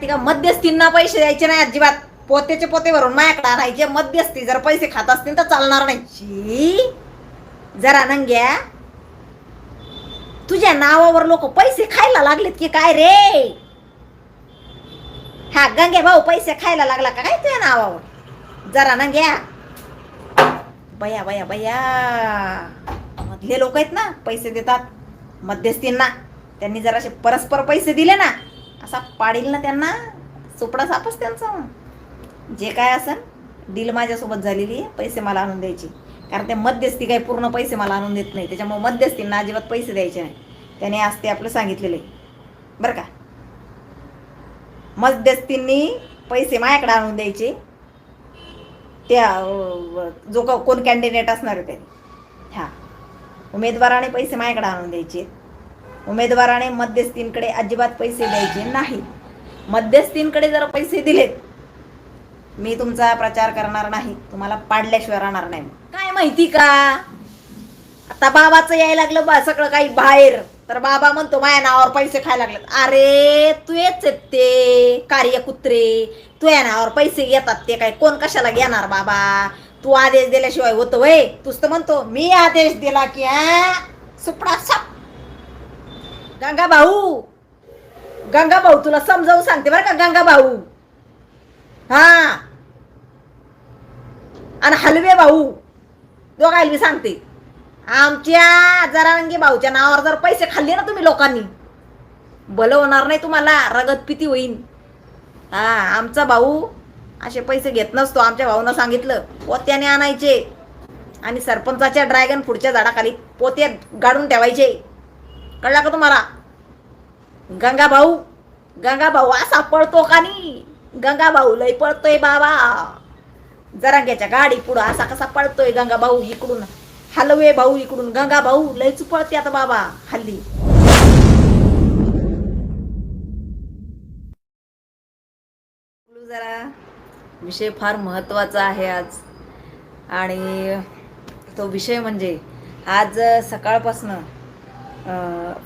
का मध्यस्थींना पैसे द्यायचे नाही अजिबात. पोत्याचे पोते भरून माझ्याकडे आणायचे. मध्यस्थी जर पैसे खात असतील तर चालणार नाही. शी. जरा नंग्या. तुझ्या नावावर लोक पैसे खायला लागलेत की काय रे? हा गंगे भाऊ पैसे खायला लागला का काय तुझ्या नावावर? जरा नंग्या. बया बया बया. मधले लोक आहेत ना पैसे देतात. मध्यस्थींना. त्यांनी जरासे परस्पर पैसे दिले ना असा पाडील ना त्यांना सुपडा सापच त्यांचा. जे काय असं डील माझ्यासोबत झालेली आहे पैसे मला आणून द्यायची. कारण ते मध्यस्थी काही पूर्ण पैसे मला आणून देत नाही. त्याच्यामुळे मध्यस्थींना अजिबात पैसे द्यायचे नाही. त्याने आज ते आपलं सांगितलेलं. आहे बरं का? मध्यस्थींनी पैसे माझ्याकडे आणून द्यायचे. त्या जो का कोण कॅन्डिडेट असणार आहे त्याने हां. उमेदवाराने पैसे माझ्याकडे आणून द्यायचे. उमेदवाराने मध्यस्थींकडे अजिबात पैसे द्यायचे नाही. मध्यस्थींकडे जर पैसे दिलेत मी तुमचा प्रचार करणार नाही. तुम्हाला पाडल्याशिवाय राहणार नाही. काय माहिती का? आता बाबाचं यायला लागलं बा सगळं काही बाहेर. तर बाबा म्हणतो माझ्या नावावर पैसे खायला लागलेत. अरे तू येच आहेत ते कार्यकुत्रे. तुझ्या नावावर पैसे घेतात ते काय? कोण कशाला घेणार बाबा? तू आदेश दिल्याशिवाय होतं वय तूच तर म्हणतो मी आदेश दिला की सुपडा सप. गंगा भाऊ. गंगा भाऊ तुला समजावून सांगते बरं का गंगा भाऊ. हा. आणि हलवे भाऊ. दोघायला मी सांगते. आमच्या जरारंगी भाऊच्या नावावर जर पैसे खाल्ले ना तुम्ही लोकांनी भलं होणार नाही तुम्हाला रगत पिती होईन. हा आमचा भाऊ असे पैसे घेत नसतो आमच्या भाऊनं सांगितलं पोत्याने आणायचे. आणि सरपंचाच्या ड्रॅगन पुढच्या झाडाखाली पोते गाडून ठेवायचे. कळला का तुम्हाला? गंगा भाऊ गंगा भाऊ असा पळतो का नाही गंगा भाऊ लय पळतोय बाबा. जरांग्याच्या गाडी पुढं असा कसा पळतोय गंगा भाऊ इकडून. हलवे भाऊ इकडून. गंगा भाऊ लयच पळते आता बाबा. हल्ली. जरा. विषय फार महत्त्वाचा आहे आज. आणि तो विषय म्हणजे आज सकाळपासनं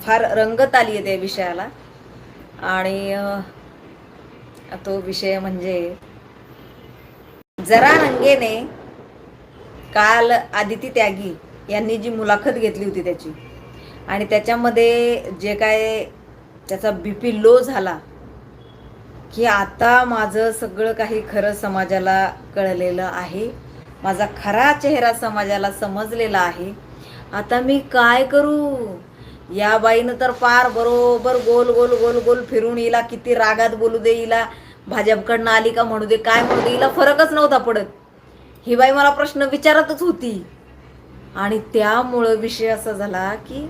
फार रंगत आली आहे त्या विषयाला. आणि तो विषय म्हणजे जरा रंगेने काल आदिती त्यागी यांनी जी मुलाखत घेतली होती त्याची आणि त्याच्यामध्ये जे काय त्याचा बी पी लो झाला की आता माझं सगळं काही खरं समाजाला कळलेलं आहे माझा खरा चेहरा समाजाला समजलेला आहे आता मी काय करू? या बाईनं तर फार बरोबर गोल गोल गोल गोल फिरून येईला किती रागात बोलू दे हिला. भाजपकडनं आली का म्हणू दे काय म्हणू दे हिला फरकच नव्हता पडत. ही बाई मला प्रश्न विचारतच होती. आणि त्यामुळं विषय असा झाला की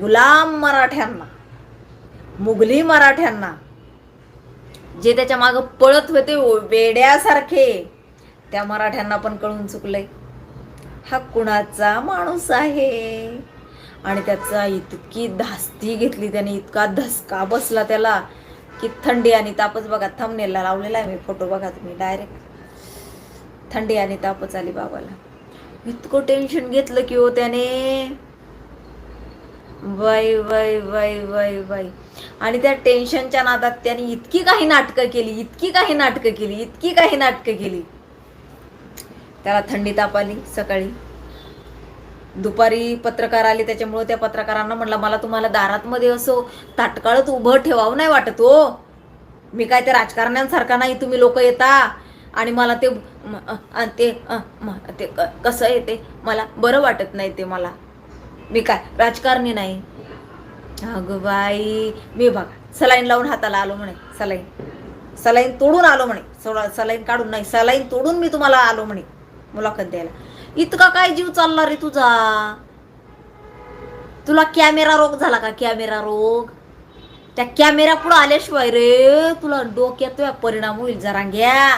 गुलाम मराठ्यांना मुघली मराठ्यांना जे त्याच्या मागं पळत होते वेड्यासारखे त्या मराठ्यांना पण कळून चुकलंय. हा कुणाचा माणूस आहे? आणि त्याचा इतकी धास्ती घेतली त्याने इतका धसका बसला त्याला की थंडी आणि तापच बघा थंबनेलला लावलेला आहे मी फोटो बघा तुम्ही डायरेक्ट थंडी आणि तापच आली बाबाला. इतकं टेन्शन घेतलं की हो त्याने. वय वय वय वय वय आणि त्या टेन्शनच्या नादात त्याने इतकी काही नाटकं केली इतकी काही नाटकं केली इतकी काही नाटकं केली. त्याला थंडी ताप आली सकाळी. दुपारी पत्रकार आले त्याच्यामुळे त्या पत्रकारांना म्हटलं मला तुम्हाला दारातमध्ये असो ताटकाळत उभं ठेवावं नाही वाटत हो. मी काय ते राजकारण्यांसारखा नाही तुम्ही लोक येता आणि मला ते ते ते क- कसं येते मला बरं वाटत नाही ते मला. मी काय राजकारणी नाही. अगं बाई मी बघा सलाईन लावून हाताला आलो म्हणे सलाईन. सलाईन तोडून आलो म्हणे सोडा सलाईन काढून नाही सलाईन तोडून मी तुम्हाला आलो म्हणे मुलाखत द्यायला. इतका काय जीव चालला रे तुझा? तुला कॅमेरा रोग झाला का? कॅमेरा रोग? त्या कॅमेरा पुढे आल्याशिवाय रे तुला डोक्यात तुझ्या परिणाम होईल जरा घ्या.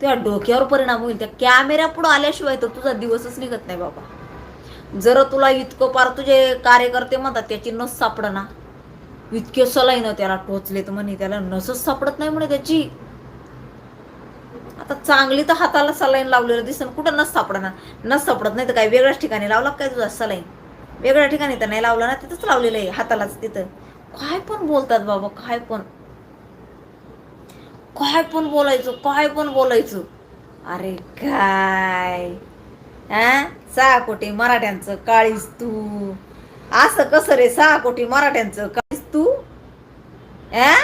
तुझ्या डोक्यावर परिणाम होईल. त्या कॅमेरा पुढे आल्याशिवाय तर तुझा दिवसच निघत नाही बाबा. जर तुला इतकं पार तुझे कार्यकर्ते म्हणतात त्याची नस सापड ना इतके ना त्याला टोचलेत म्हणे त्याला नसच सापडत नाही म्हणे त्याची. आता चांगली तर हाताला सलाईन लावलेलं दिसन कुठं नस सापडणार? नस सापडत नाही तर काय वेगळ्याच ठिकाणी लावला काय तुझा सलाईन? वेगळ्या ठिकाणी तर नाही लावला ना तिथंच लावलेलं आहे हातालाच तिथं. काय पण बोलतात बाबा काय पण. काय पण बोलायचं काय पण बोलायचं. अरे काय? हा सहा कोटी मराठ्यांचं काळीस तू. असं कसं रे सहा कोटी मराठ्यांचं काळीस तू? आ?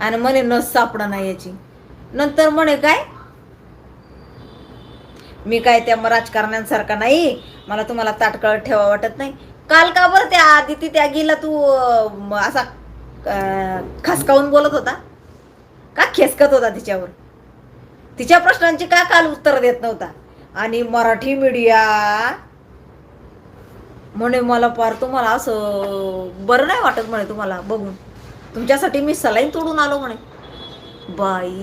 आणि मला नस सापडा नाही याची. नंतर म्हणे काय? मी काय त्या राजकारण्यांसारखा नाही. मला तुम्हाला ताटकळत ठेवा वाटत नाही. काल का बरं त्या आदिती त्यागीला तू असा खसकावून बोलत होता? का खेसकत होता तिच्यावर? तिच्या प्रश्नांची का काल उत्तर देत नव्हता? आणि मराठी मीडिया म्हणे मला पार तुम्हाला असं बरं नाही वाटत म्हणे तुम्हाला बघून. तुमच्यासाठी मी सलाईन तोडून आलो म्हणे. बाई.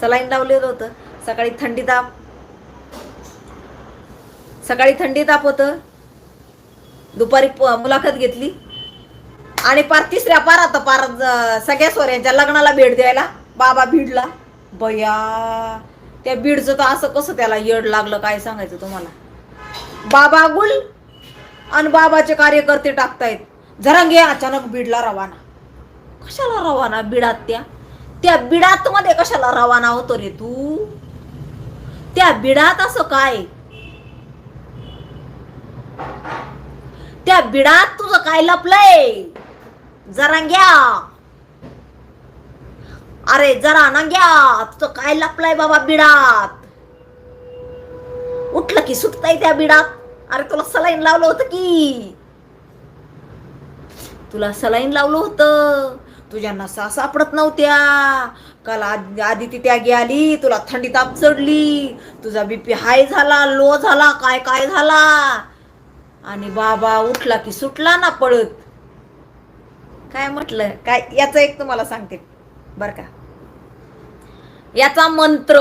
सलाईन लावलेलं होतं. सकाळी थंडी ताप. सकाळी थंडी ताप होतं. दुपारी प- मुलाखत घेतली. आणि पार तिसऱ्या पार आता पार सगळ्या सोऱ्यांच्या लग्नाला भेट द्यायला. बाबा भिडला. बया त्या बीडचं तर असं कसं त्याला येड लागलं काय सांगायचं तुम्हाला? बाबा गुल आणि बाबाचे कार्यकर्ते टाकतायत. झरंगे अचानक बीडला रवाना. कशाला रवाना? बिडात त्या? त्या बिडात मध्ये कशाला रवाना होतो रे तू? त्या बिडात असं काय? त्या बिडात तुझं काय लपलंय? घ्या. अरे जरा ना घ्या. तुझं काय लपलंय बाबा बिडात? उठलं की सुटताय त्या बिडात. अरे तुला सलाईन लावलं होतं की. तुला सलाईन लावलं होतं. तुझ्या नसा सापडत नव्हत्या. काल आद- आदिती त्यागी आली तुला थंडी ताप चढली तुझा बीपी हाय झाला लो झाला काय काय झाला? आणि बाबा उठला की सुटला ना पळत. काय म्हटलं? काय याचं एक तुम्हाला सांगते. बर का? याचा मंत्र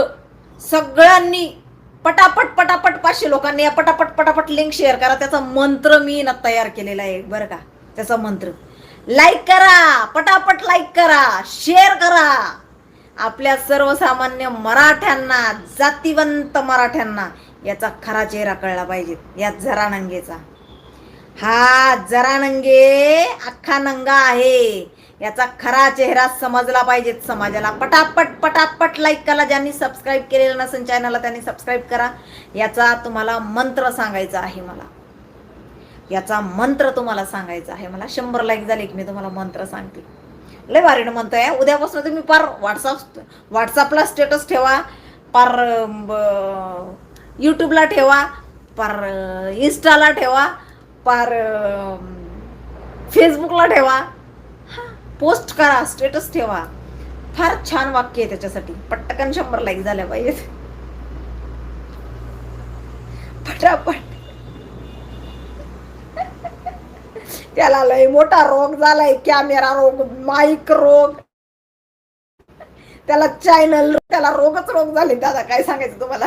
सगळ्यांनी पटापट पटापट पाचशे लोकांनी या पटापट पटापट लिंक शेअर करा. त्याचा मंत्र मी ना तयार केलेला आहे. बरं का? त्याचा मंत्र. लाईक करा पटापट लाईक करा शेअर करा. आपल्या सर्वसामान्य मराठ्यांना जातीवंत मराठ्यांना याचा खरा चेहरा कळला पाहिजे या जरानंगेचा. हा जरानंगे अख्खा नंगा आहे. याचा खरा चेहरा समजला पाहिजे समाजाला. पटापट पटापट लाईक करा. ज्यांनी सबस्क्राईब केलेलं नसेल चॅनलला त्यांनी सबस्क्राईब करा. याचा तुम्हाला मंत्र सांगायचा आहे मला. याचा मंत्र तुम्हाला सांगायचा आहे. मला शंभर लाईक झाले की मी तुम्हाला मंत्र सांगते. लय भारीनं आहे उद्यापासून तुम्ही पार व्हॉट्सअप व्हॉट्सअपला स्टेटस ठेवा पार यूट्यूबला ठेवा पार इन्स्टाला ठेवा पार फेसबुकला ठेवा. हा पोस्ट करा स्टेटस ठेवा. फार छान वाक्य आहे त्याच्यासाठी. पटकन शंभर लाईक झाल्या पाहिजेत. पटापट त्याला लय मोठा रोग झालाय कॅमेरा रोग माईक रोग. त्याला चॅनल त्याला रोगच रोग झाले. दादा काय सांगायचं तुम्हाला?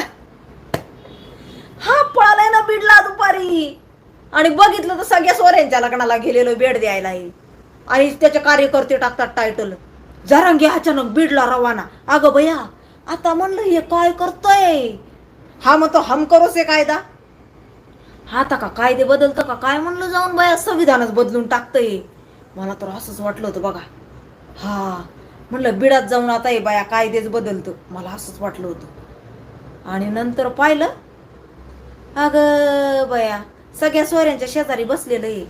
हा पळालाय ना बिडला दुपारी. आणि बघितलं तर सगळ्या सोऱ्यांच्या लग्नाला गेलेलो बेड द्यायला आणि त्याचे कार्यकर्ते टाकतात टायटल जरांगे अचानक बीडला रवाना. अगं बया आता म्हणलं हे काय करतोय? हा म्हणतो हम करोसे कायदा. आता का कायदे बदलतं का? काय म्हणलं जाऊन बाया? संविधानच बदलून टाकतंय. मला तर असंच वाटलं होतं बघा. हा. म्हणलं बिडात जाऊन आता हे बाया कायदेच बदलतं. मला असंच वाटलं होतं. आणि नंतर पाहिलं. अगं बया सगळ्या सोऱ्यांच्या शेजारी बसलेलं आहे.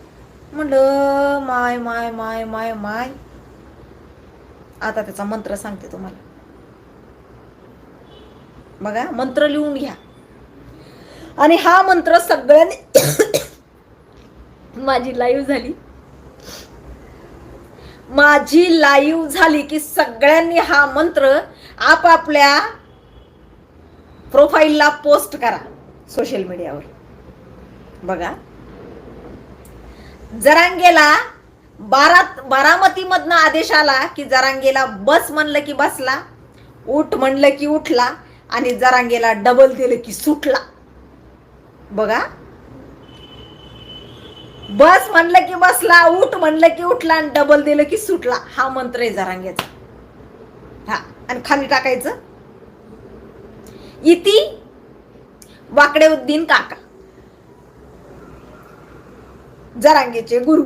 म्हणलं माय माय माय माय माय. आता त्याचा मंत्र सांगते तुम्हाला. बघा मंत्र लिहून घ्या. आणि हा मंत्र सगळ्यांनी माझी लाईव्ह झाली. माझी लाईव्ह झाली की सगळ्यांनी हा मंत्र आपापल्या प्रोफाईलला पोस्ट करा सोशल मीडियावर बघा. जरांगेला बारा बारामतीमधनं आदेश आला की जरांगेला बस म्हणलं की बसला उठ म्हणलं की उठला आणि जरांगेला डबल दिलं की सुटला. बघा. बस म्हणलं की बसला उठ म्हणलं की उठला आणि डबल दिलं की सुटला. हा मंत्र आहे जरांग्याचा हा आणि खाली टाकायचं. इति वाकडे उद्दीन काका. जरांगेचे गुरु.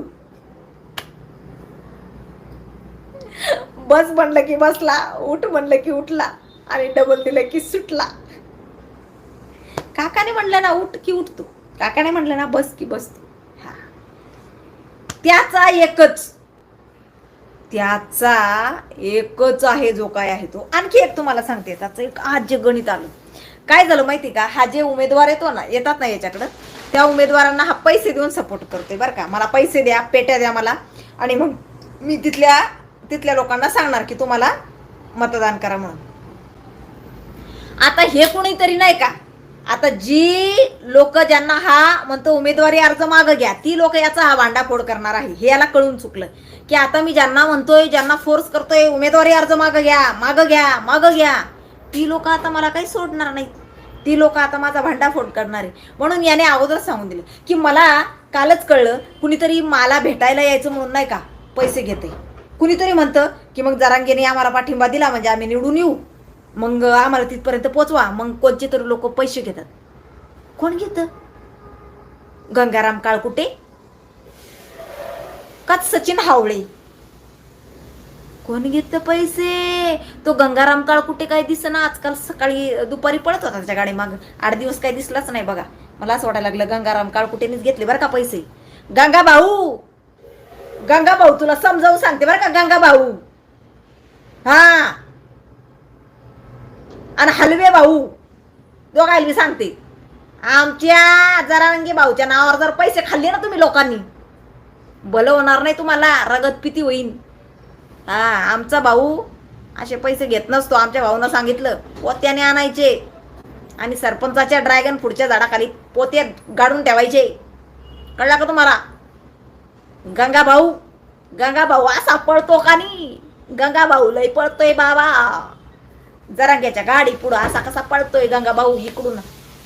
बस म्हणलं की बसला उठ म्हणलं की उठला आणि डबल दिलं की सुटला. काकाने म्हणलं ना उठ की उठतो. काकाने म्हणलं ना बस की बसतो हा. त्याचा एकच त्याचा एकच आहे जो काय आहे तो. आणखी एक तुम्हाला सांगते त्याचं एक आज जे गणित आलं. काय झालं माहिती का? हा जे उमेदवार येतो ना येतात ना याच्याकडं त्या उमेदवारांना हा पैसे देऊन सपोर्ट करतोय बरं का. मला पैसे द्या पेट्या द्या मला. आणि मग मी तिथल्या तिथल्या लोकांना सांगणार की तुम्हाला मतदान करा म्हणून. आता हे कोणीतरी नाही का आता जी लोक ज्यांना हा म्हणतो उमेदवारी अर्ज मागं घ्या ती लोक याचा हा भांडाफोड करणार आहे. हे याला कळून चुकलं. की आता मी ज्यांना म्हणतोय ज्यांना फोर्स करतोय उमेदवारी अर्ज मागं घ्या मागं घ्या मागं घ्या ती लोक आता मला काही सोडणार नाही ती लोक आता माझा भांडाफोड करणार आहे. म्हणून याने अगोदर सांगून दिलं की मला कालच कळलं कुणीतरी मला भेटायला यायचं म्हणून नाही का पैसे घेते कुणीतरी म्हणतं की मग जरांगेने आम्हाला पाठिंबा दिला म्हणजे आम्ही निवडून येऊ. मग आम्हाला तिथपर्यंत पोचवा. मग कोणचे तरी लोक पैसे घेतात. कोण घेत? गंगाराम काळकुटे? का सचिन हावळे? कोण घेत पैसे? तो गंगाराम काळ कुठे काय दिसना. आजकाल सकाळी दुपारी पळत होता त्याच्या गाडी माग. आठ दिवस काही दिसलाच नाही बघा. मला असं वाटायला लागलं गंगाराम काळ कुठेनेच घेतले बरं का पैसे. गंगा भाऊ! गंगा भाऊ तुला समजावून सांगते बरं का गंगा भाऊ. हा. आणि हलवे भाऊ दोघायला मी सांगते. आमच्या जरारंगी भाऊच्या नावावर जर पैसे खाल्ले ना तुम्ही लोकांनी भलं होणार नाही तुम्हाला रगत पिती होईन. हा आमचा भाऊ असे पैसे घेत नसतो आमच्या भाऊनं सांगितलं पोत्याने आणायचे आणि सरपंचाच्या ड्रॅगन पुढच्या झाडाखाली पोते गाडून ठेवायचे. कळला का तुम्हाला? गंगा भाऊ गंगा भाऊ असा पळतो का नाही? गंगा भाऊ लय पळतोय बाबा. जरांग्याच्या गाडी पुढं असा कसा पळतोय गंगा भाऊ इकडून.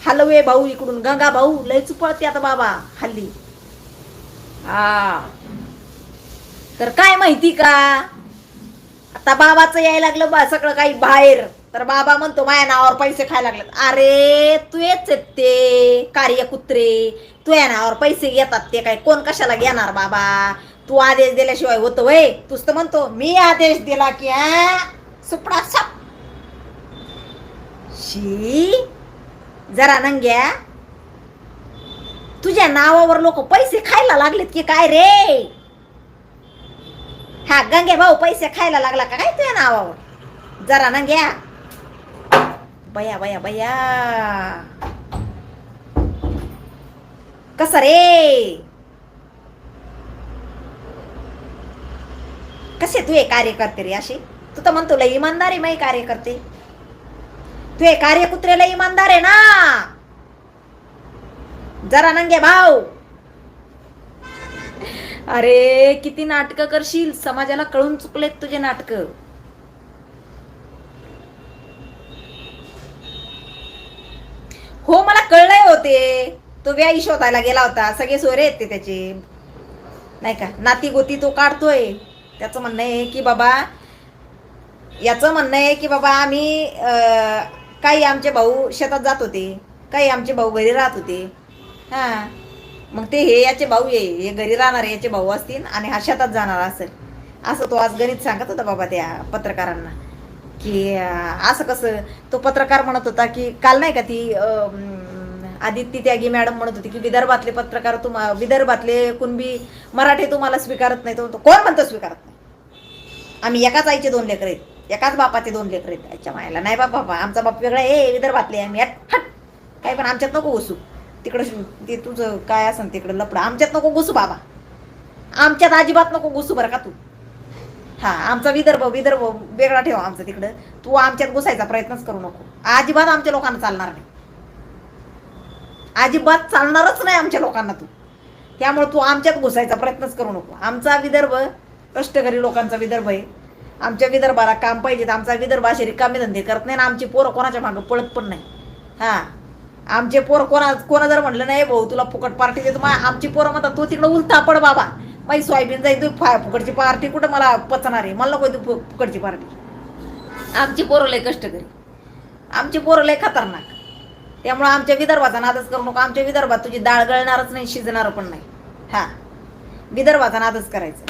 हलवे भाऊ इकडून. गंगा भाऊ लयच पळते आता बाबा. हल्ली. हा. तर काय माहिती का? आता बाबाचं यायला लागलं बा सगळं काही बाहेर. तर बाबा म्हणतो माझ्या नावावर पैसे खायला लागलेत. अरे तू येच ते. कार्य कुत्रे. तुझ्या नावावर पैसे घेतात ते काय? कोण कशाला घेणार बाबा? तू आदेश दिल्याशिवाय होतं वय. तूच तर म्हणतो मी आदेश दिला की सुपडा सप शी. जरा नंग्या. तुझ्या नावावर लोक पैसे खायला लागलेत की काय रे? हा गंगे भाऊ पैसे खायला लागला का काय तुझ्या नावावर? जरा नंग्या. बया बया बया. कस रे? कसे तु हे कार्य करते रे अशी तू तर म्हणतो लय इमानदारी माही कार्य करते. तुझे कार्यकुत्रेला इमानदार आहे ना? जरा नंगे भाऊ अरे किती नाटकं करशील? समाजाला कळून चुकलेत तुझे नाटक. हो मला कळलंय होते तो. व्याई शोधायला गेला होता. सगळे सोयरे येते ते त्याचे. नाही का? नाती गोती तो काढतोय. त्याचं म्हणणं आहे की बाबा याचं म्हणणं आहे की बाबा आम्ही अं, काही आमचे भाऊ शेतात जात होते काही आमचे भाऊ घरी राहत होते. हां. मग ते हे याचे भाऊ ये हे घरी राहणारे याचे भाऊ असतील आणि हा शेतात जाणार असेल. असं तो आज गणित सांगत होता बाबा त्या पत्रकारांना की असं कसं तो पत्रकार म्हणत होता की काल नाही का ती आदित्य त्यागी मॅडम म्हणत होती की विदर्भातले पत्रकार तुम्हा विदर्भातले कुणबी मराठी तुम्हाला स्वीकारत नाही तो म्हणतो, कोण म्हणतो स्वीकारत नाही? आम्ही एकाच आईचे दोन लेकर आहेत. एकाच बापाचे दोन लेकर आहेत त्याच्या मायाला. नाही बाप बाबा आमचा बाप वेगळा ए विदर्भातले आहे. आम्ही. हट. काय पण आमच्यात नको घुसू तिकडं ते तुझं काय असेल तिकडं लपडं. आमच्यात नको घुसू बाबा. आमच्यात अजिबात नको घुसू बरं का तू. हा आमचा विदर्भ विदर्भ वेगळा ठेवा आमचा तिकडं. तू आमच्यात घुसायचा प्रयत्नच करू नको. अजिबात आमच्या लोकांना चालणार नाही. अजिबात चालणारच नाही आमच्या लोकांना तू. त्यामुळे तू आमच्यात घुसायचा प्रयत्नच करू नको. आमचा विदर्भ कष्टकरी लोकांचा विदर्भ आहे. आमच्या विदर्भाला काम पाहिजे तर आमचा विदर्भ असे रिकामे धंदे करत नाही ना आमची पोरं कोणाच्या मागं पळत पण नाही. हां. आमचे पोरं कोणा कोणा जर म्हणलं नाही भाऊ तुला फुकट पार्टी देतो. मग आमची पोरं म्हणतात तू तिकडं उलथा पड बाबा. माझी सोयाबीन जाईल तू फा फुकटची पार्टी कुठं मला पचणार आहे? मला नको तू फु- फुकटची पार्टी. आमची पोरं लय कष्ट करी आमची पोरं लय खतरनाक. त्यामुळं आमच्या विदर्भाचा नादच करू नको. आमच्या विदर्भात तुझी डाळ गळणारच नाही शिजणार पण नाही. हा. विदर्भाचा नादच करायचा.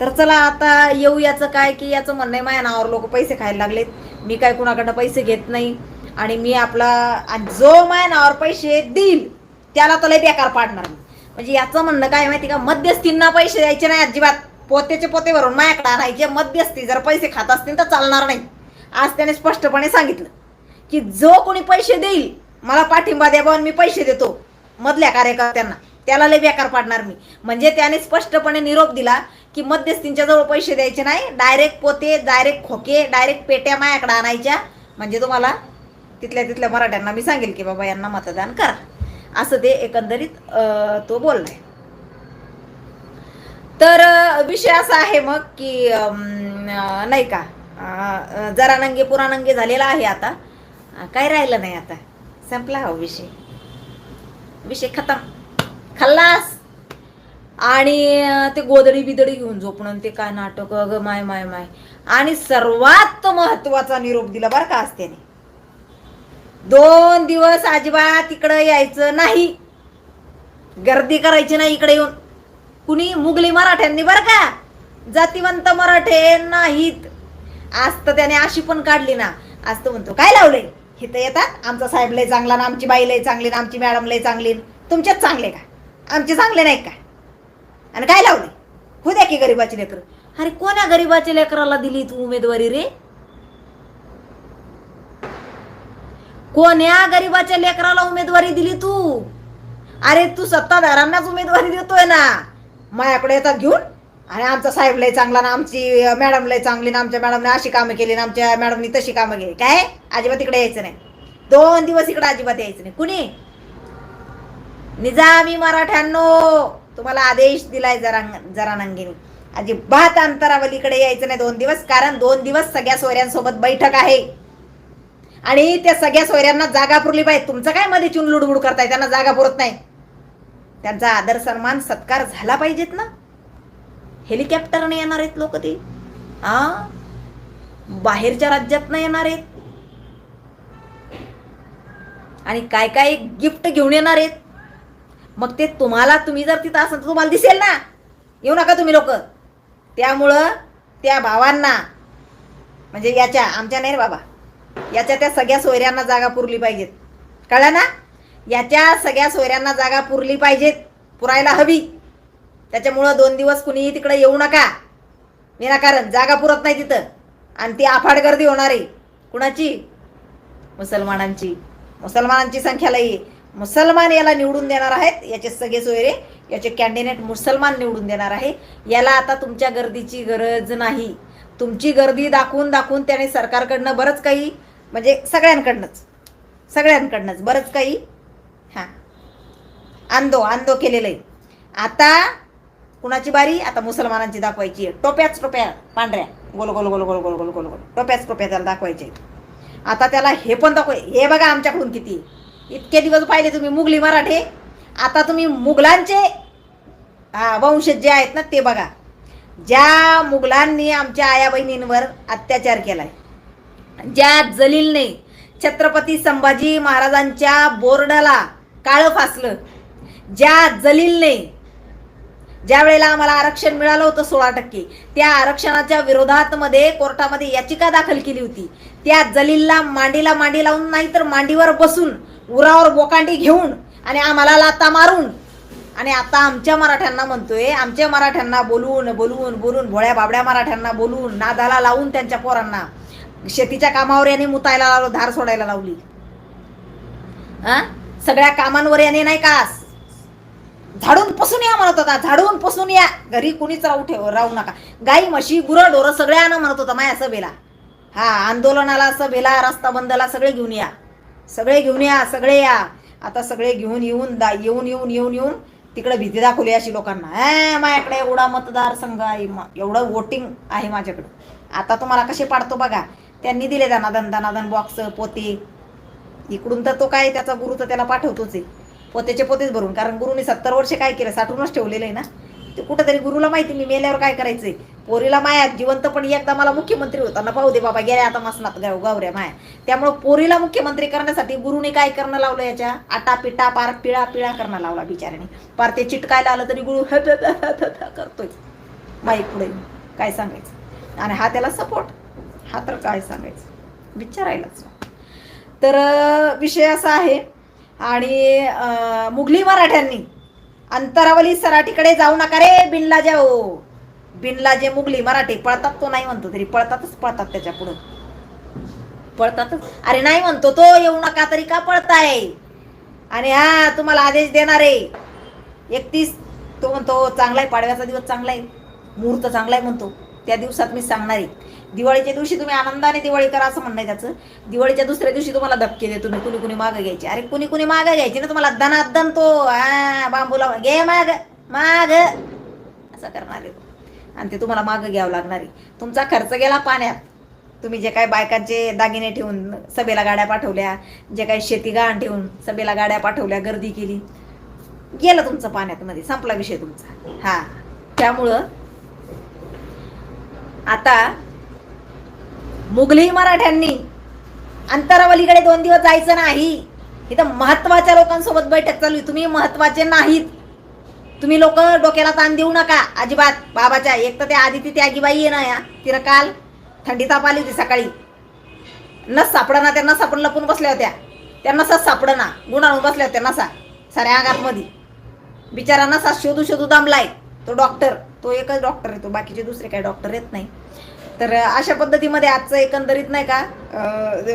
तर चला आता येऊ याचं काय की याचं म्हणणं आहे माझ्या नावावर लोक पैसे खायला लागलेत. मी काय कुणाकडनं पैसे घेत नाही. आणि मी आपला आणि जो माझ्या नावावर पैसे देईल त्याला तर लय बेकार पाडणार मी. म्हणजे याचं म्हणणं काय माहिती का? मध्यस्थींना पैसे द्यायचे नाही अजिबात. पोत्याचे पोते भरून माझ्याकडे आणायचे. मध्यस्थी जर पैसे खात असतील तर चालणार नाही. आज त्याने स्पष्टपणे सांगितलं की जो कोणी पैसे देईल मला पाठिंबा द्या मी पैसे देतो. मधल्या कार्यकर्त्यांना. त्याला लय बेकार पाडणार मी. म्हणजे त्याने स्पष्टपणे निरोप दिला की मध्यस्थींच्या जवळ पैसे द्यायचे नाही. डायरेक्ट पोते डायरेक्ट खोके डायरेक्ट पेट्या मायाकडे आणायच्या. म्हणजे तुम्हाला तिथल्या तिथल्या मराठ्यांना मी सांगेल की बाबा यांना मतदान करा. असं ते एकंदरीत तो बोललाय. तर विषय असा आहे मग की अं, नाही का जरा नंगे पुरा नंगे झालेला आहे आता. काय राहिलं नाही आता? संपला हा विषय. विषय खतम. खल्लास! आणि ते गोदडी बिदडी घेऊन झोपणं ते काय नाटक अगं माय माय माय. आणि सर्वात महत्त्वाचा निरोप दिला बरं का आज त्याने दोन दिवस अजिबात इकडं यायचं नाही. गर्दी करायची नाही इकडे येऊन. कुणी? मुघली मराठ्यांनी बरं का? जातीवंत मराठे नाहीत. आज तर त्याने अशी पण काढली ना. आज तर म्हणतो काय लावलंय? इथं येतात. आमचा साहेब लय चांगला ना आमची बाई लय चांगली ना आमची मॅडम लय चांगली. तुमच्याच चांगले का? आमचे चांगले नाही का? आणि काय लावले हो द्या की गरीबाची लेकर. अरे कोण्या गरीबाच्या लेकराला दिली तू उमेदवारी रे? कोण्या गरीबाच्या लेकराला उमेदवारी दिली तू? अरे तू सत्ताधारांनाच उमेदवारी देतोय ना. मायाकडे येतात घेऊन. आणि आमचा साहेब लय चांगला ना आमची मॅडम लय चांगली ना आमच्या मॅडमने अशी कामं केली ना आमच्या मॅडमनी तशी कामं केली. काय? अजिबात इकडे यायचं नाही. दोन दिवस इकडे अजिबात यायचं नाही. कुणी? निजामी मराठ्यांनो! तुम्हाला आदेश दिलाय जरा जरा अजिबात अंतरावलीकडे यायचं नाही दोन दिवस कारण दोन दिवस सगळ्या सोयऱ्यांसोबत बैठक आहे. आणि त्या सगळ्या सोयऱ्यांना जागा पुरली पाहिजे. तुमचं काय मध्ये चून लुडबुड करताय? त्यांना जागा पुरत नाही. त्यांचा आदर सन्मान सत्कार झाला पाहिजेत ना? हेलिकॉप्टरने येणार आहेत लोक ते. आ? बाहेरच्या राज्यात येणार आहेत. आणि काय काय गिफ्ट घेऊन येणार आहेत? मग ते तुम्हाला तुम्ही जर तिथं असाल तर तुम्हाला दिसेल ना. येऊ नका तुम्ही लोक. त्यामुळं त्या भावांना म्हणजे याच्या आमच्या नाही रे बाबा. याच्या त्या सगळ्या सोयऱ्यांना जागा पुरली पाहिजेत. कळलं ना? याच्या सगळ्या सोयऱ्यांना जागा पुरली पाहिजेत. पुरायला हवी. त्याच्यामुळं दोन दिवस कुणीही तिकडे येऊ नका. विनाकारण. जागा पुरत नाही तिथं. आणि ती आफाड गर्दी होणार. आहे कुणाची? मुसलमानांची. मुसलमानांची संख्या लई आहे. मुसलमान याला निवडून देणार आहेत. याचे सगळे सोयरे याचे कॅन्डिडेट मुसलमान निवडून देणार आहे. याला आता तुमच्या गर्दीची गरज नाही. तुमची गर्दी दाखवून दाखवून त्याने सरकारकडनं बरंच काही म्हणजे सगळ्यांकडनंच सगळ्यांकडनंच बरंच काही हां. आंदो आंदो केलेलं आहे आता कुणाची बारी? आता मुसलमानांची दाखवायची आहे. टोप्याच टोप्या पांढऱ्या. गोल गोल गोल गोल गोल गोल गोल गोल. टोप्याच टोप्या त्याला दाखवायचे आता त्याला हे पण दाखवाय हे बघा आमच्याकडून किती आहे. इतके दिवस पाहिले तुम्ही मुघली मराठे. आता तुम्ही मुघलांचे वंशज जे आहेत ना ते बघा. ज्या मुघलांनी आमच्या आया बहिणींवर अत्याचार केलाय. ज्या जलीलने छत्रपती संभाजी महाराजांच्या बोर्डाला काळं फासलं. ज्या जलीलने ज्या वेळेला आम्हाला आरक्षण मिळालं होतं सोळा टक्के त्या आरक्षणाच्या विरोधात मध्ये कोर्टामध्ये याचिका दाखल केली होती. त्या जलीलला मांडीला मांडी लावून नाही तर मांडीवर बसून उरावर बोकांडी घेऊन आणि आम्हाला लाता मारून. आणि आता आमच्या मराठ्यांना म्हणतोय आमच्या मराठ्यांना बोलून बोलून बोलून भोळ्या बाबड्या मराठ्यांना बोलून नादाला लावून त्यांच्या पोरांना. शेतीच्या कामावर याने मुतायला लावलं धार सोडायला लावली. हा? सगळ्या कामांवर याने नाही का? झाडून पसून या म्हणत होता झाडून पसून या. घरी कुणीच राहू ठेव राहू नका. गाई म्हशी गुरं ढोरं सगळ्यांना म्हणत होता माया सभेला. हा आंदोलनाला सभेला रस्ता बंदला सगळे घेऊन या. सगळे घेऊन या सगळे या. आता सगळे घेऊन येऊन दा येऊन येऊन येऊन येऊन तिकडे भीती दाखवली अशी लोकांना. माझ्याकडे एवढा मतदारसंघ आहे एवढं वोटिंग आहे माझ्याकडं. आता तुम्हाला कसे पाडतो बघा. त्यांनी दिले त्यांना दन बॉक्स पोते. इकडून तर तो काय त्याचा गुरु तर त्याला पाठवतोच आहे. पोत्याचे पोतेच भरून. कारण गुरुने सत्तर वर्ष काय केलं? साठवूनच ठेवलेलं आहे ना? कुठंतरी गुरुला माहिती मी मेल्यावर काय करायचंय? पोरीला माया जिवंत पण एकदा मला मुख्यमंत्री होताना पाहू दे बाबा गेल्या आता मसनात गाव गावऱ्या माया. त्यामुळं पोरीला मुख्यमंत्री करण्यासाठी गुरुने काय करणं लावलं याच्या? आटा पिटा पार पिळा पिळा करणं लावला बिचाऱ्याने. पार ते चिटकायला आलं तरी गुरु करतोय. माई पुढे काय सांगायचं? आणि हा त्याला सपोर्ट हा तर काय सांगायचं? विचारायलाच तर विषय असा आहे. आणि मुघली मराठ्यांनी अंतरावली सराठीकडे जाऊ नका रे बिनला जाओ हो. बिनला जे मुगली मराठी. पळतात तो नाही म्हणतो तरी. पळतातच पळतात त्याच्या पुढं. पळतातच. अरे नाही म्हणतो तो येऊ नका तरी का पळताय? आणि हा तुम्हाला आदेश देणार आहे. एकतीस तो म्हणतो चांगला आहे पाडव्याचा दिवस चांगला आहे मुहूर्त चांगला आहे म्हणतो. त्या दिवसात मी सांगणार आहे. दिवाळीच्या दिवशी तुम्ही आनंदाने दिवाळी करा असं म्हणणं त्याचं. दिवाळीच्या दुसऱ्या दिवशी तुम्हाला धपके दे तुम्ही कुणी कुणी मागं घ्यायची. अरे कुणी कुणी मागं घ्यायची ना तुम्हाला. दनादन तो. हा बांबूला घे माग. माग. असं करणार आहे आणि ते तुम्हाला मागं घ्यावं लागणार आहे. तुमचा खर्च गेला पाण्यात. तुम्ही जे काय बायकांचे दागिने ठेवून सभेला गाड्या पाठवल्या जे काही शेती गहाण ठेवून सभेला गाड्या पाठवल्या गर्दी केली. गेलं तुमचं पाण्यात मध्ये संपला विषय तुमचा. हा. त्यामुळं आता मुघली मराठ्यांनी अंतरावलीकडे दोन दिवस जायचं नाही. इथं महत्त्वाच्या लोकांसोबत बैठक चालू तुम्ही महत्त्वाचे नाहीत. तुम्ही लोक डोक्याला ताण देऊ नका. अजिबात. बाबाच्या एक तर त्या आदिती त्यागीबाई आहे ना या. तिला काल थंडी ताप आली होती सकाळी. नस सापडना त्या नसा पण लपून बसल्या होत्या. त्या नसाच सापडना. गुणाळून बसल्या होत्या नसा. साऱ्या अंगातमध्ये बिचारा नसा शोधू शोधू दमलाय. तो डॉक्टर तो एकच डॉक्टर आहे. तो बाकीचे दुसरे काही डॉक्टर येत नाही. तर अशा पद्धतीमध्ये आजचं एकंदरीत नाही का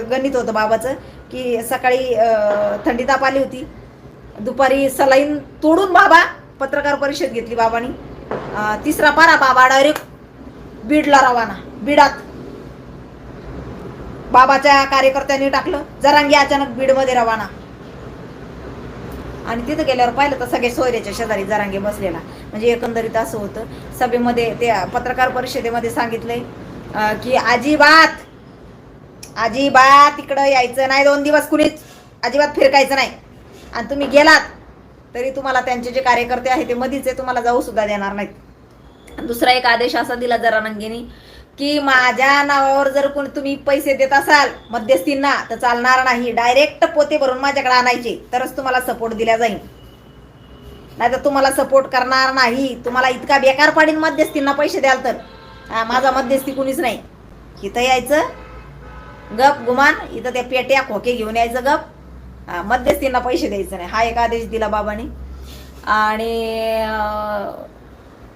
गणित होतं बाबाचं की सकाळी थंडी ताप आली होती. दुपारी सलाईन तोडून बाबा पत्रकार परिषद घेतली बाबानी. तिसरा पारा बाबा डायरेक्ट बीडला रवाना बीडात. बाबाच्या कार्यकर्त्यांनी टाकलं जरांगी अचानक बीडमध्ये रवाना. आणि तिथं गेल्यावर पाहिलं तर सगळे सोयऱ्याच्या शेजारी जरांगे बसलेला. म्हणजे एकंदरीत असं होतं. सभेमध्ये त्या पत्रकार परिषदेमध्ये सांगितलंय की अजिबात अजिबात इकडं यायचं नाही. दोन दिवस कुणीच अजिबात फिरकायचं नाही. आणि तुम्ही गेलात तरी तुम्हाला त्यांचे जे कार्यकर्ते आहेत ते मधीच आहे तुम्हाला जाऊ सुद्धा देणार नाहीत. दुसरा एक आदेश असा दिला जरा नंगिनी की माझ्या नावावर जर कोणी तुम्ही पैसे देत असाल मध्यस्थींना तर चालणार नाही. डायरेक्ट पोते भरून माझ्याकडे आणायचे तरच तुम्हाला सपोर्ट दिला जाईल. नाही तर तुम्हाला सपोर्ट करणार नाही. तुम्हाला इतका बेकार पाडीन मध्यस्थींना पैसे द्याल तर. हा, माझा मध्यस्थी कुणीच नाही. इथं यायचं गप गुमान इथं त्या पेट्या खोके घेऊन यायचं गप. हा, मध्यस्थींना पैसे द्यायचं नाही. हा एक आदेश दिला बाबाने. आणि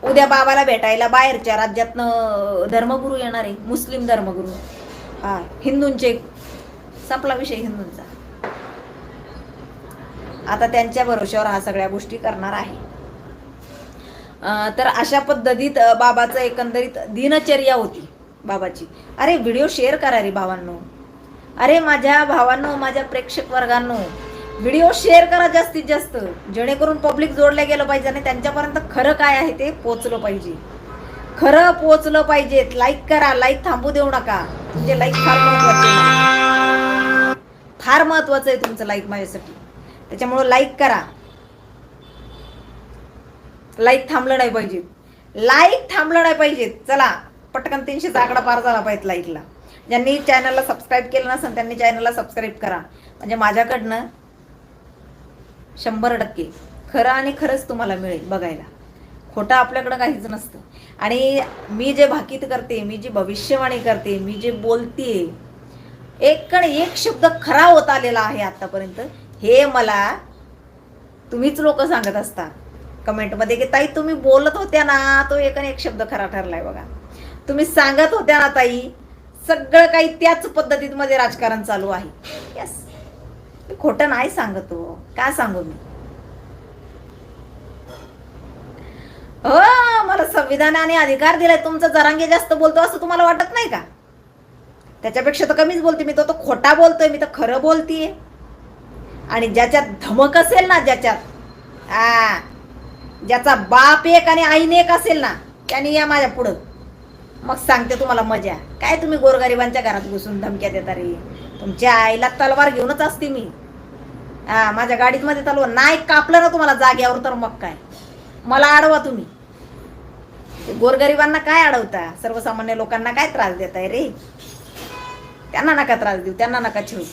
उद्या बाबाला भेटायला बाहेरच्या राज्यातनं धर्मगुरू येणार आहे मुस्लिम धर्मगुरू. हा हिंदूंचे संपला विषय हिंदूंचा. आता त्यांच्या भरोश्यावर हा सगळ्या गोष्टी करणार आहे. तर अशा पद्धतीत बाबाचं एकंदरीत दिनचर्या होती बाबाची. अरे व्हिडिओ शेअर करा रे भावांनो. अरे माझ्या भावांनो माझ्या प्रेक्षक वर्गांनो व्हिडिओ शेअर करा जास्तीत जास्त. जेणेकरून पब्लिक जोडलं गेलं पाहिजे आणि त्यांच्यापर्यंत खरं काय आहे ते पोचलं पाहिजे. खरं पोचलं पाहिजे. लाईक करा. लाईक थांबू देऊ नका. म्हणजे लाईक फार महत्त्वाचे फार महत्वाचं आहे तुमचं लाईक माझ्यासाठी. त्याच्यामुळं लाईक करा. लाईक थांबलं नाही पाहिजे. लाईक थांबलं नाही पाहिजे. चला पटकन तीनशेचा आकडा पार झाला पाहिजे लाईकला ज्यांनी चॅनलला सबस्क्राईब केलं नसेल त्यांनी चॅनलला सबस्क्राईब करा. म्हणजे माझ्याकडनं शंभर टक्के. खरं आणि खरंच तुम्हाला मिळेल बघायला. खोटं आपल्याकडं काहीच नसतं. आणि मी जे भाकीत करते मी जी भविष्यवाणी करते मी जे बोलते एक एक शब्द खरा होत आलेला आहे आतापर्यंत. हे मला तुम्हीच लोक सांगत असता. कमेंटमध्ये की ताई तुम्ही बोलत होत्या ना तो एक आणि एक शब्द खरा ठरलाय बघा. तुम्ही सांगत होत्या ना ताई सगळं काही त्याच पद्धतीत मध्ये राजकारण चालू आहे. यस मी खोटं नाही सांगतो हो. का सांगू मी? हो मला संविधानाने अधिकार दिलाय तुमचं जरांगे जास्त बोलतो असं तुम्हाला वाटत नाही का? त्याच्यापेक्षा तर कमीच बोलते मी तो तो खोटा बोलतोय मी तर खरं बोलतीये. आणि ज्याच्यात धमक असेल ना ज्याच्यात आ ज्याचा बाप एक आणि आईन एक असेल ना त्याने या माझ्या पुढं. मग सांगते तुम्हाला मजा. काय तुम्ही गोरगरिबांच्या घरात घुसून धमक्या देता रे? तुमच्या आईला तलवार घेऊनच असते मी. हा माझ्या गाडीत मध्ये तलवार नाही कापलं ना तुम्हाला जाग्यावर तर मग काय? मला अडवा तुम्ही. गोरगरिबांना काय अडवता? सर्वसामान्य लोकांना काय त्रास देताय रे? त्यांना नका त्रास देऊ त्यांना नका छेडू.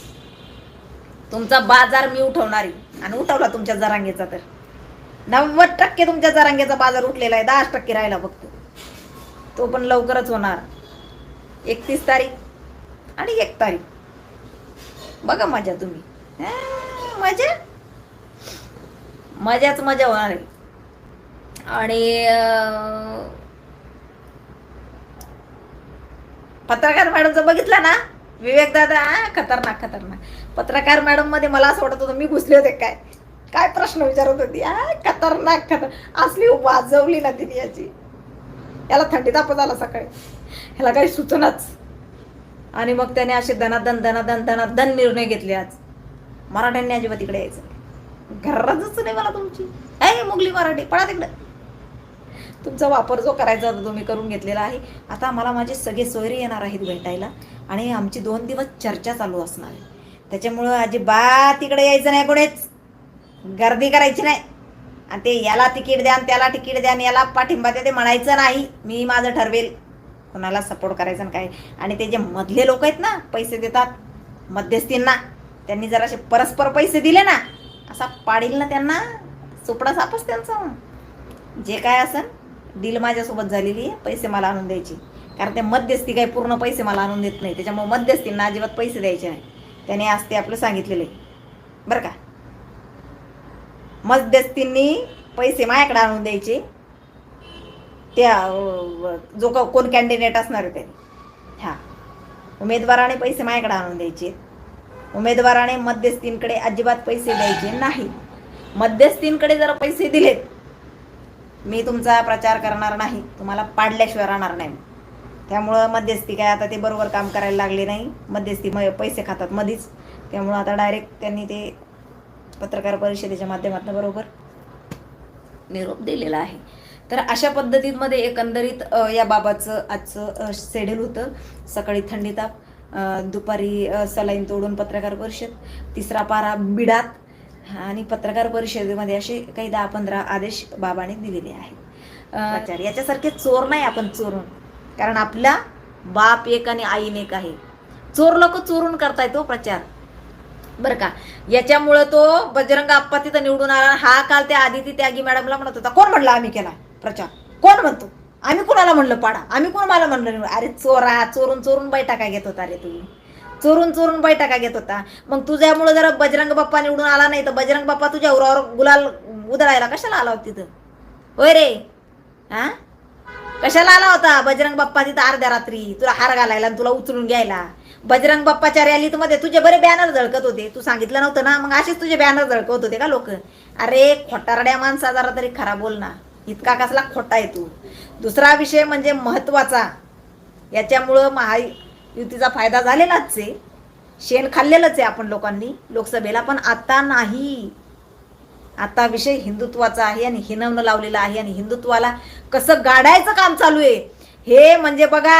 तुमचा बाजार मी उठवणारी आणि उठवला तुमच्या जरांगेचा तर. नव्वद टक्के तुमच्या जरांग्याचा बाजार उठलेला आहे. दहा टक्के राहिला फक्त. तो पण लवकरच होणार. एकतीस तारीख आणि एक तारीख. बघा मजा तुम्ही. मजा? मजाच मजा होणार आहे. आणि पत्रकार मॅडमचं बघितलं ना? विवेक दादा हा, खतरनाक खतरनाक. पत्रकार मॅडममध्ये मला असं वाटत होतं मी घुसले होते काय? काय प्रश्न विचारत होती? आ खतरनाक खतर असली वाजवली ना तिने याची. याला थंडी ताप झाला सकाळी. ह्याला काही सुचनाच. आणि मग त्याने असे धनादन धनादन धनादन निर्णय घेतले आज. मराठ्यांनी अजिबात तिकडे यायचं गरजच नाही मला तुमची. आहे मुगली मराठी पळा तिकडं. तुमचा वापर जो करायचा होता तुम्ही मी करून घेतलेला आहे. आता मला माझे सगळे सोयरे येणार आहेत भेटायला. आणि आमची दोन दिवस चर्चा चालू असणार आहे. त्याच्यामुळं अजिबात तिकडे यायचं नाही कुठेच गर्दी करायची नाही. आणि ते याला तिकीट द्या आणि त्याला तिकीट द्या आणि याला पाठिंबा द्या ते म्हणायचं नाही मी माझं ठरवेल. कोणाला सपोर्ट करायचं काय. आणि ते जे मधले लोक आहेत ना पैसे देतात मध्यस्थींना त्यांनी जरासे परस्पर पैसे दिले ना असा पाडील ना त्यांना चोपडा सापच त्यांचा. जे काय असन डील माझ्यासोबत झालेली आहे पैसे मला आणून द्यायची. कारण ते मध्यस्थी काही पूर्ण पैसे मला आणून देत नाही. त्याच्यामुळे मध्यस्थींना अजिबात पैसे द्यायचे नाही. त्याने आज ते आपलं सांगितलेलं आहे. बरं का? मध्यस्थींनी पैसे माझ्याकडे आणून द्यायचे. त्या जो का कोण कॅन्डिडेट असणार आहे त्याने हां. उमेदवाराने पैसे माझ्याकडे आणून द्यायचे. उमेदवाराने मध्यस्थींकडे अजिबात पैसे द्यायचे नाही. मध्यस्थींकडे जर पैसे दिलेत मी तुमचा प्रचार करणार नाही. तुम्हाला पाडल्याशिवाय राहणार नाही. त्यामुळं मध्यस्थी काय आता ते बरोबर काम करायला लागले नाही. मध्यस्थी म पैसे खातात मधीच. त्यामुळं आता डायरेक्ट त्यांनी ते पत्रकार परिषदेच्या माध्यमातून बरोबर? निरोप दिलेला आहे. तर अशा पद्धतीमध्ये एकंदरीत अ, या बाबाचं आजचं शेड्यूल होतं. सकाळी थंडी ताप दुपारी सलाईन तोडून पत्रकार परिषद तिसरा पारा बिडात आणि पत्रकार परिषदेमध्ये असे काही दहा पंधरा आदेश बाबाने दिलेले आहेत. याच्यासारखे चोर नाही आपण चोरून. कारण आपला बाप एक आणि आईन एक आहे. चोर लोक चोरून करतायत तो प्रचार. बरं का? याच्यामुळं तो बजरंग आप्पा तिथं निवडून आला हा काल त्या आदिती त्यागी मॅडमला म्हणत होता कोण म्हणला आम्ही केला प्रचार? कोण म्हणतो? आम्ही कोणाला म्हणलं पाडा? आम्ही कोण मला म्हणलं अरे चोरा चोरून चोरून बैठका घेत होता रे तू चोरून चोरून बैठका घेत होता. मग तुझ्यामुळं जरा बजरंग बाप्पा निवडून आला नाही तर बजरंग बाप्पा तुझ्या उरावर गुलाल उधळायला कशाला आला होता तिथं? होय रे? हा कशाला आला होता? बजरंग बाप्पा तिथं अर्ध्या रात्री. तुला हार घालायला आणि तुला उचलून घ्यायला. बजरंग बाप्पाच्या रॅलीत मध्ये तुझे बरे बॅनर झळकत होते. तू सांगितलं नव्हतं ना? मग असेच तुझे बॅनर झळकत होते का लोक? अरे खोटारड्या माणसा जरा तरी खरा बोल ना. इतका कसला खोटा आहे तू. दुसरा विषय म्हणजे महत्त्वाचा. याच्यामुळं महायुतीचा फायदा झालेलाच आहे. शेण खाल्लेलंच आहे आपण लोकांनी. लोकसभेला पण आता नाही. आता विषय हिंदुत्वाचा आहे आणि हिनवणं लावलेला आहे आणि हिंदुत्वाला कसं गाडायचं काम चालू आहे? हे म्हणजे बघा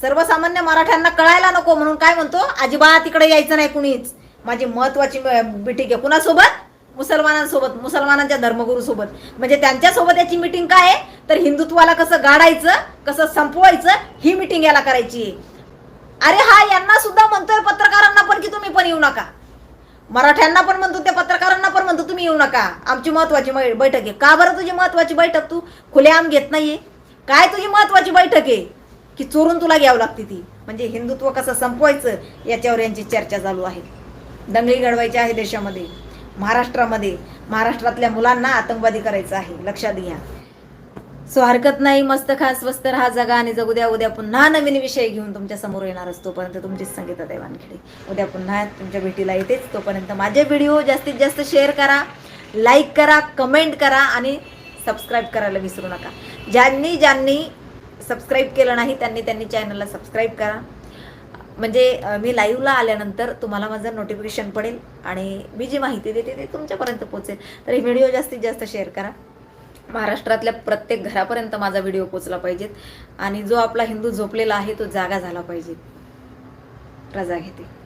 सर्वसामान्य मराठ्यांना कळायला नको म्हणून काय म्हणतो? अजिबात तिकडे यायचं नाही कुणीच. माझी महत्वाची मिटिंग आहे कुणासोबत? मुसलमानांसोबत मुसलमानांच्या धर्मगुरूसोबत. म्हणजे त्यांच्यासोबत याची मिटिंग काय आहे? तर हिंदुत्वाला कसं गाडायचं कसं संपवायचं ही मिटिंग याला करायची आहे. अरे हा यांना सुद्धा म्हणतोय पत्रकारांना पण की तुम्ही पण येऊ नका. मराठ्यांना पण म्हणतो त्या पत्रकारांना पण म्हणतो तुम्ही येऊ नका. आमची महत्वाची बैठक आहे. का बरं तुझी महत्वाची बैठक? तू खुलेआम घेत नाहीये. काय तुझी महत्वाची बैठक आहे? की चोरून तुला घ्यावं लागते ती. म्हणजे हिंदुत्व कसं संपवायचं याच्यावर यांची चर्चा चालू आहे. दंगली घडवायची आहे देशामध्ये महाराष्ट्रामध्ये. महाराष्ट्रातल्या मुलांना आतंकवादी करायचं आहे. लक्षात घ्या. सो हरकत नाही मस्त खा स्वस्त राहा जगा आणि जगू द्या. उद्या पुन्हा नवीन विषय घेऊन तुमच्यासमोर येणार असतो. तोपर्यंत तुमचीच संगीता देवानखेडे उद्या पुन्हा तुमच्या भेटीला येतेच. तोपर्यंत माझे व्हिडिओ जास्तीत जास्त शेअर करा लाईक करा कमेंट करा आणि सबस्क्राईब करायला विसरू नका. ज्यांनी ज्यांनी सबस्क्राईब केलं नाही त्यांनी त्यांनी चॅनलला सबस्क्राईब करा. म्हणजे मी लाईव्हला आल्यानंतर तुम्हाला माझं नोटिफिकेशन पडेल आणि मी जी माहिती देते ती तुमच्यापर्यंत पोहोचेल. तर हे व्हिडिओ जास्तीत जास्त शेअर करा. महाराष्ट्रातल्या प्रत्येक घरापर्यंत माझा व्हिडिओ पोचला पाहिजेत. आणि जो आपला हिंदू झोपलेला आहे तो जागा झाला पाहिजे. रजा घेते.